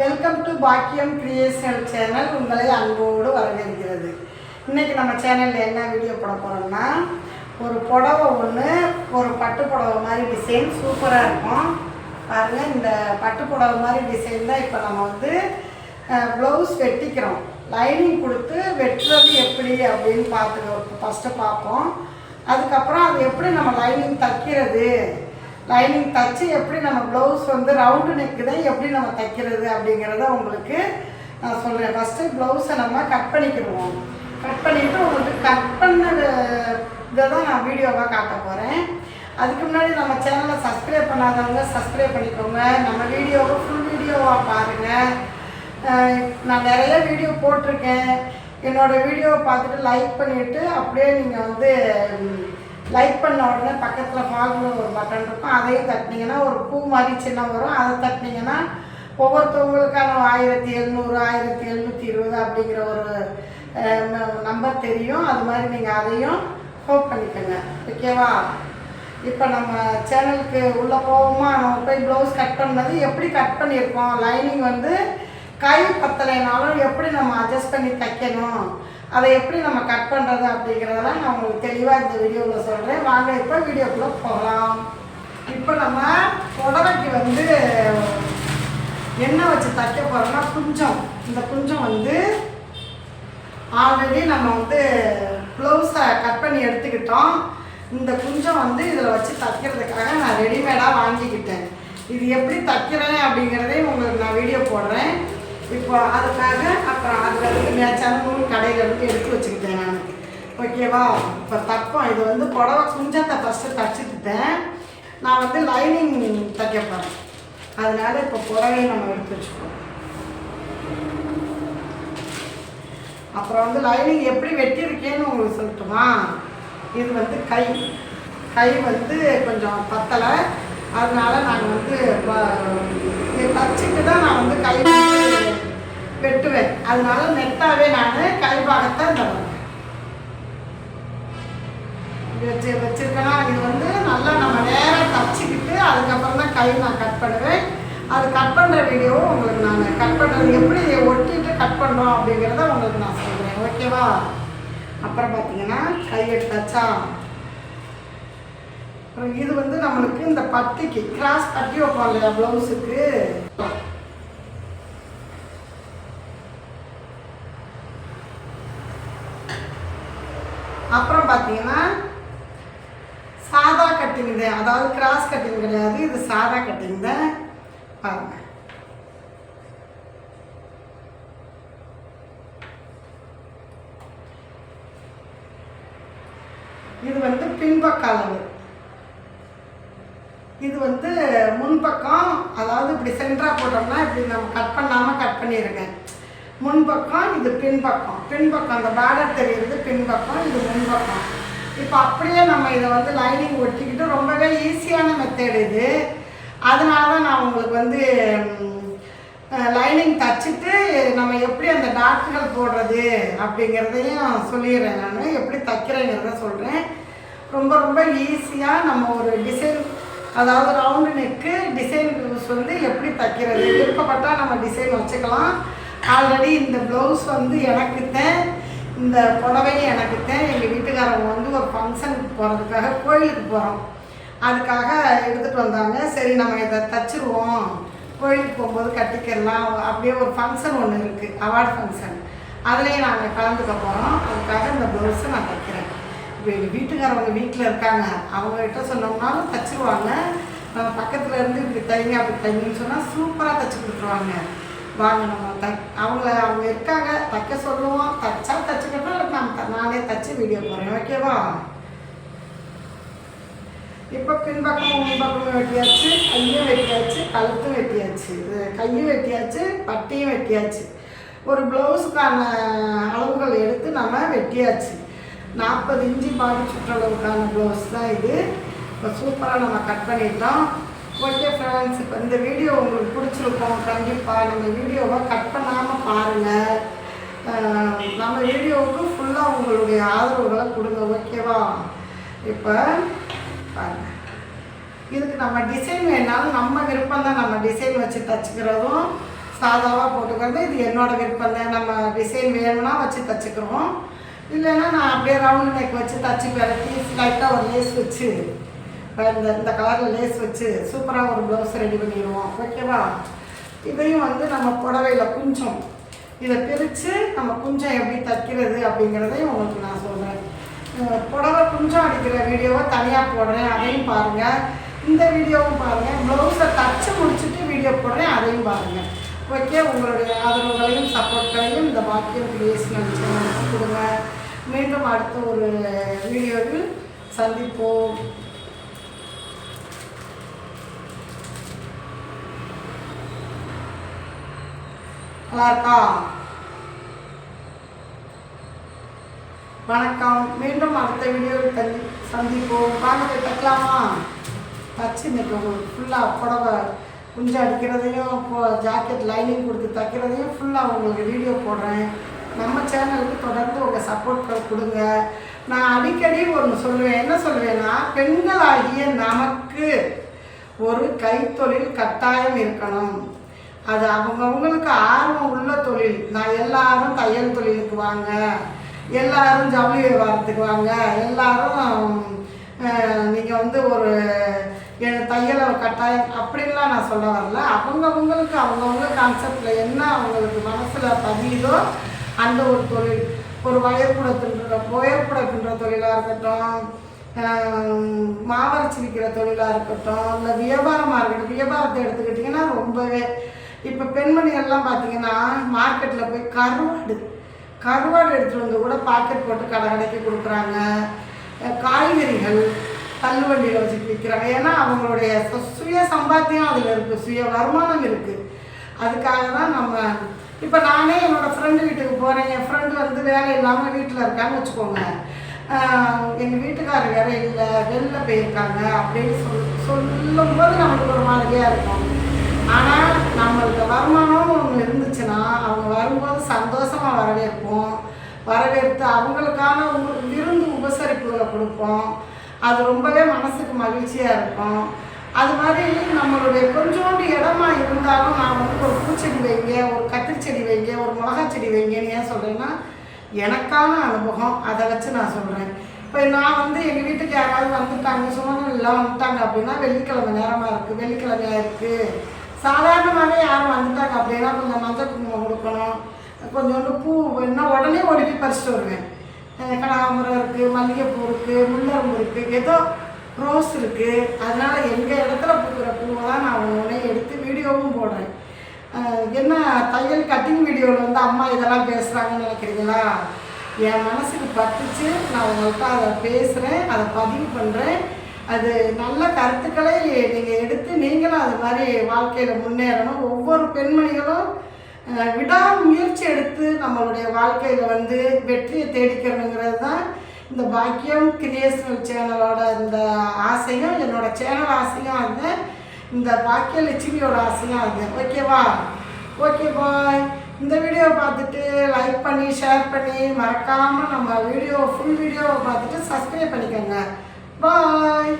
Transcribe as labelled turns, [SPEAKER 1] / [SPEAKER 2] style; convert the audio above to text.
[SPEAKER 1] Welcome to Bakkiyam creation channel உங்களை அன்போடு வரவேற்கிறது. இன்னைக்கு நம்ம சேனலில் என்ன வீடியோ போட போகிறோம்னா ஒரு புடவை ஒன்று ஒரு பட்டு புடவை மாதிரி டிசைன் சூப்பராக இருக்கும். பாருங்கள் இந்த பட்டு புடவை மாதிரி டிசைன் தான் இப்போ நம்ம வந்து ப்ளவுஸ் வெட்டிக்கிறோம். லைனிங் கொடுத்து வெட்டுறது எப்படி அப்படின்னு பார்த்து ஃபஸ்ட்டு பார்ப்போம். அதுக்கப்புறம் அது எப்படி நம்ம லைனிங் தைக்கிறது? லைனிங் தச்சு எப்படி நம்ம ப்ளவுஸ் வந்து ரவுண்டு நெக்கு தான் எப்படி நம்ம தைக்கிறது அப்படிங்கிறத உங்களுக்கு நான் சொல்கிறேன் ஃபஸ்ட்டு ப்ளவுஸை நம்ம கட் பண்ணிக்கிடுவோம். கட் பண்ணிவிட்டு உங்களுக்கு கட் பண்ண இதை தான் நான் வீடியோவாக காட்ட போகிறேன் அதுக்கு முன்னாடி நம்ம சேனலை சப்ஸ்கிரைப் பண்ணாதவங்க சப்ஸ்கிரைப் பண்ணிக்கோங்க. நம்ம வீடியோவை ஃபுல் வீடியோவாக பாருங்கள் நான் நிறைய வீடியோ போட்டிருக்கேன். என்னோடய வீடியோவை பார்த்துட்டு லைக் பண்ணிவிட்டு அப்படியே நீங்கள் வந்து லைக் பண்ண உடனே பக்கத்தில் ஃபாலோ ஒரு பட்டன் இருக்கும். அதையும் தட்டினீங்கன்னா ஒரு பூ மாதிரி சின்ன வரும். அதை தட்டினீங்கன்னா ஒவ்வொருத்தவங்களுக்கான ஆயிரத்தி எழுநூறு ஆயிரத்தி எழுநூற்றி இருபது அப்படிங்கிற ஒரு நம்பர் தெரியும். அது மாதிரி நீங்கள் அதையும் ஹோப் பண்ணிக்கோங்க. ஓகேவா இப்போ நம்ம சேனலுக்கு உள்ளே போவோமா? நம்ம போய் ப்ளவுஸ் கட் பண்ணது எப்படி கட் பண்ணியிருக்கோம்? லைனிங் வந்து கை பத்தலைனாலும் எப்படி நம்ம அட்ஜஸ்ட் பண்ணி தைக்கணும்? அதை எப்படி நம்ம கட் பண்ணுறது அப்படிங்கிறதெல்லாம் நான் உங்களுக்கு தெளிவாக இந்த வீடியோவில் சொல்கிறேன் வாங்க இப்போ வீடியோக்குள்ளே போகலாம். இப்போ நம்ம புடவைக்கு வந்து எண்ணெய் வச்சு தைக்க போகிறோம்னா குஞ்சம். இந்த குஞ்சம் வந்து ஆல்ரெடி நம்ம வந்து ப்ளவுஸை கட் பண்ணி எடுத்துக்கிட்டோம். இந்த குஞ்சம் வந்து இதில் வச்சு தைக்கிறதுக்காக நான் ரெடிமேடாக வாங்கிக்கிட்டேன். இது எப்படி தைக்கிறேன் அப்படிங்கிறதையும் உங்களுக்கு நான் வீடியோ போடுறேன். இப்போ அதுக்காக அப்புறம் அதில் இருந்து மேட்சான நூல் கடையில் எடுத்து வச்சுக்கிட்டேன் நான். ஓகேவா? இப்போ தப்பம் இது வந்து புடவை குஞ்சத்தை ஃபஸ்ட்டு தச்சுக்கிட்டேன். நான் வந்து லைனிங் தைக்க போகிறேன் அதனால இப்போ புடவையை நம்ம எடுத்து வச்சுக்கோம் அப்புறம் வந்து லைனிங் எப்படி வெட்டியிருக்கேன்னு உங்களுக்கு சொல்லட்டுமா? இது வந்து கை. கை வந்து கொஞ்சம் பத்தலை. அதனால நாங்கள் வந்து தச்சுட்டு தான் நான் வந்து கை வெட்டுவேன். அதனால நெட்டாவே நான் கை தருவேன் வச்சு வச்சிருக்கேன்னா இது வந்து நல்லா நம்ம நேராக தச்சுக்கிட்டு அதுக்கப்புறம் தான் கை நான் கட் பண்ணுவேன். அது கட் பண்ணுற வீடியோவும் உங்களுக்கு நான் கட் பண்ணுறது எப்படி இதை ஒட்டிட்டு கட் பண்ணுறோம் அப்படிங்கிறத உங்களுக்கு நான் சொல்கிறேன் ஓகேவா அப்புறம் பார்த்தீங்கன்னா கை எடுத்தாச்சா? அப்புறம் இது வந்து நம்மளுக்கு இந்த பட்டிக்கு கிராஸ் பட்டி வைப்போம் இல்லையா ப்ளவுஸுக்கு அப்புறம் பார்த்தீங்கன்னா சாதா கட்டிங் தான் அதாவது கிராஸ் கட்டிங் கிடையாது இது சாதா கட்டிங் தான் பாருங்க. இது வந்து பின்பக்க அளவு இது வந்து முன்பக்கம் அதாவது இப்படி சென்டராக போட்டோம்னா இப்படி நம்ம கட் பண்ணாமல் கட் பண்ணியிருக்கேன் முன்பக்கம் இது பின்பக்கம். பின்பக்கம் அந்த பார்டர் தெரியுறது பின்பக்கம் இது முன்பக்கம். இப்போ அப்படியே நம்ம இதை வந்து லைனிங் ஒட்டிக்கிட்டு ரொம்பவே ஈஸியான மெத்தேடு இது. அதனால தான் நான் உங்களுக்கு வந்து லைனிங் தச்சுட்டு நம்ம எப்படி அந்த டாட்டுகள் போடுறது அப்படிங்கிறதையும் சொல்லிடுறேன் நான். எப்படி தைக்கிறேங்கிறத சொல்கிறேன் ரொம்ப ரொம்ப ஈஸியாக நம்ம ஒரு டிசைன் அதாவது ரவுண்டு நெக்கு டிசைன் ப்ளவுஸ் வந்து எப்படி தைக்கிறது? விருப்பப்பட்டால் நம்ம டிசைன் வச்சுக்கலாம். ஆல்ரெடி இந்த ப்ளவுஸ் வந்து எனக்கு தான் இந்த புடவையும் எனக்கு தான் எங்கள் வீட்டுக்காரவங்க வந்து ஒரு ஃபங்க்ஷனுக்கு போகிறதுக்காக கோயிலுக்கு போகிறோம் அதுக்காக எடுத்துகிட்டு வந்தாங்க. சரி நம்ம இதை தச்சுருவோம். கோயிலுக்கு போகும்போது கட்டிக்கலாம். அப்படியே ஒரு ஃபங்க்ஷன் ஒன்று இருக்குது அவார்டு ஃபங்க்ஷன் அதுலேயும் நாங்கள் கலந்துக்க போகிறோம் அதுக்காக இந்த ப்ளவுஸை நான் தைக்கிறேன். இப்போ எங்கள் வீட்டுக்காரவங்க வீட்டில் இருக்காங்க. அவங்ககிட்ட சொன்னோம்னாலும் தச்சுருவாங்க. நம்ம பக்கத்தில் இருந்து இப்படி தைங்க அப்படி தைங்கன்னு சொன்னால் சூப்பராக தைச்சி கொடுத்துருவாங்க. வாங்க நம்ம தை அவங்கள அவங்க இருக்காங்க தைக்க சொல்லுவோம். தைச்சா தைச்சிக்கிட்டோம் இல்லை நம்ம நானே தைச்சி வீடியோ போடுறேன் ஓகேவா? இப்போ பின்பக்கம் முன்பக்கமும் வெட்டியாச்சு கையும் வெட்டியாச்சு கழுத்தும் வெட்டியாச்சு. இது கையும் வெட்டியாச்சு பட்டியும் வெட்டியாச்சு. ஒரு ப்ளவுஸுக்கான அளவுகள் எடுத்து நம்ம வெட்டியாச்சு. நாற்பது இன்ச்சு பாடி சுற்றளவுக்கான ப்ளவுஸ் தான் இது. இப்போ சூப்பராக நம்ம கட் பண்ணிட்டோம். ஓகே ஃப்ரெண்ட்ஸ் இப்போ இந்த வீடியோ உங்களுக்கு பிடிச்சிருக்கோம் கண்டிப்பாக நம்ம வீடியோவை கட் பண்ணாமல் பாருங்கள் நம்ம வீடியோவுக்கு ஃபுல்லாக உங்களுடைய ஆதரவுகளை கொடுங்க ஓகேவா இப்போ பாருங்கள் இதுக்கு நம்ம டிசைன் வேணாலும் நம்ம விருப்பம் தான் நம்ம டிசைன் வச்சு தச்சுக்கிறதும் சாதாவாக போட்டுக்கிறது இது என்னோடய விருப்பம் தான். நம்ம டிசைன் வேணும்னா வச்சு தச்சுக்கிறோம். இல்லைன்னா நான் அப்படியே ரவுண்ட் நெக் வச்சு தச்சு பிறக்கி லைட்டாக ஒரு லேஸ் வச்சு இந்த இந்த கலரில் லேஸ் வச்சு சூப்பராக ஒரு ப்ளவுஸ் ரெடி பண்ணிடுவோம். ஓகேவா இதையும் வந்து நம்ம புடவையில் குஞ்சம் இதை பிரித்து நம்ம குஞ்சம் எப்படி தைக்கிறது அப்படிங்கிறதையும் உங்களுக்கு நான் சொல்கிறேன் புடவை குஞ்சம் அடிக்கிற வீடியோவை தனியாக போடுறேன் அதையும் பாருங்கள் இந்த வீடியோவும் பாருங்கள் ப்ளவுஸை தச்சு முடிச்சுட்டு வீடியோ போடுறேன் அதையும் பாருங்கள் ஓகே உங்களுடைய ஆதரவுகளையும் சப்போர்ட்களையும் இந்த பாக்கியம் கிரியேஷனல் சேனலுக்கு கொடுங்க. மீண்டும் அடுத்த ஒரு வீடியோவில் சந்திப்போம். நல்லா இருக்கா வணக்கம். மீண்டும் அடுத்த வீடியோவில் தந்தி சந்திப்போம். வாங்க தைக்கலாமா தச்சு இன்னைக்கு உங்களுக்கு ஃபுல்லாக புடவை குஞ்சு அடிக்கிறதையும் இப்போ ஜாக்கெட் லைனிங் கொடுத்து தைக்கிறதையும் ஃபுல்லாக உங்களுக்கு வீடியோ போடுறேன். நம்ம சேனலுக்கு தொடர்ந்து உங்கள் சப்போர்ட் கொடுங்க. நான் அடிக்கடி ஒன்று சொல்லுவேன். என்ன சொல்லுவேன்னா பெண்களாகிய நமக்கு ஒரு கைத்தொழில் கட்டாயம் இருக்கணும். அது அவங்கவுங்களுக்கு ஆர்வம் உள்ள தொழில். நான் எல்லாரும் தையல் தொழிலுக்கு வாங்க. எல்லாரும் ஜவுளி வியாபாரத்துக்கு வாங்க. எல்லாரும் நீங்கள் வந்து ஒரு என் தையலை கட்டாயம் அப்படின்லாம் நான் சொல்ல வரல. அவங்கவுங்களுக்கு அவங்கவுங்க கான்செப்டில் என்ன அவங்களுக்கு மனசில் பதியுதோ அந்த ஒரு தொழில். ஒரு வயர்கூட தின்ற தொழிலாக இருக்கட்டும் மாவரைச்சி விற்கிற தொழிலாக இருக்கட்டும் இல்லை வியாபாரமாக இருக்கட்டும். வியாபாரத்தை எடுத்துக்கிட்டிங்கன்னா ரொம்பவே இப்போ பெண்மணிகள்லாம் பார்த்தீங்கன்னா மார்க்கெட்டில் போய் கருவாடு கருவாடு எடுத்துகிட்டு வந்து கூட பாக்கெட் போட்டு கடை கடைக்கு கொடுக்குறாங்க. காய்கறிகள் தள்ளுவண்டியில் வச்சுட்டு விற்கிறாங்க ஏன்னா அவங்களுடைய சுய சம்பாத்தியம் அதில் இருக்குது சுய வருமானம் இருக்குது அதுக்காக தான் நம்ம இப்போ நானே என்னோடய ஃப்ரெண்டு வீட்டுக்கு போகிறேன் என் ஃப்ரெண்டு வந்து வேலை இல்லாமல் வீட்டில் இருக்கான்னு வச்சுக்கோங்க. எங்கள் வீட்டுக்காரர் வேற இல்லை வெளில போயிருக்காங்க அப்படின்னு சொல் சொல்லும்போது நம்மளுக்கு ஒரு மாதிரியாக இருக்கும். ஆனால் நம்மளுக்கு வருமானம் ஒன்று இருந்துச்சுன்னா அவங்க வரும்போது சந்தோஷமாக வரவேற்போம். வரவேற்று அவங்களுக்கான விருந்து உபசரிப்புகளை கொடுப்போம். அது ரொம்பவே மனசுக்கு மகிழ்ச்சியாக இருக்கும். அது மாதிரி நம்மளுடைய கொஞ்சோண்டு இடமா இருந்தாலும் நான் வந்து ஒரு பூச்செடி வைங்க ஒரு கத்திரிச்செடி வைங்க ஒரு மிளகா செடி வைங்கன்னு ஏன் சொல்கிறேன்னா எனக்கான அனுபவம். அதை வச்சு நான் சொல்கிறேன் இப்போ நான் வந்து எங்கள் வீட்டுக்கு யாராவது வந்துட்டாங்க சுமணம் எல்லாம் வந்துட்டாங்க அப்படின்னா வெள்ளிக்கிழமை நேரமாக இருக்குது வெள்ளிக்கிழமையாக இருக்குது சாதாரணமாகவே யாரும் வந்துட்டாங்க அப்படின்னா கொஞ்சம் மஞ்சள் குங்குமம் கொடுக்கணும். கொஞ்சோண்டு பூ வேணும்னா உடனே ஓடி பறிச்சுட்டு வருவேன். கனகாமரம் இருக்குது மல்லிகைப்பூ இருக்குது முல்லரும்பு இருக்குது ஏதோ ரோஸ் இருக்குது அதனால் எங்கள் இடத்துல பூக்கிற பூவை தான் நான் உடனே எடுத்து வீடியோவும் போடுறேன். என்ன தையல் கட்டிங் வீடியோவில் வந்து அம்மா இதெல்லாம் பேசுகிறாங்கன்னு நினைக்கிறீங்களா? என் மனசுக்கு பட்டுச்சு. நான் உங்கள்கிட்ட அதை பேசுகிறேன் அதை பதிவு பண்ணுறேன் அது நல்ல கருத்துக்களை நீங்கள் எடுத்து நீங்களும் அது மாதிரி வாழ்க்கையில் முன்னேறணும். ஒவ்வொரு பெண்மணிகளும் விடாமுயற்சி எடுத்து நம்மளுடைய வாழ்க்கையில் வந்து வெற்றியை தேடிக்கணுங்கிறது தான் இந்த பாக்கியம் கிரியேஷனல் சேனலோட இந்த ஆசையும் என்னோடய சேனல் ஆசையும் அது இந்த பாக்கிய லட்சுமியோட ஆசையும் அது. ஓகேவா? Okay bye. இந்த வீடியோவை பார்த்துட்டு லைக் பண்ணி ஷேர் பண்ணி மறக்காமல் நம்ம வீடியோ ஃபுல் வீடியோவை பார்த்துட்டு சப்ஸ்கிரைப் பண்ணிக்கோங்க. பாய்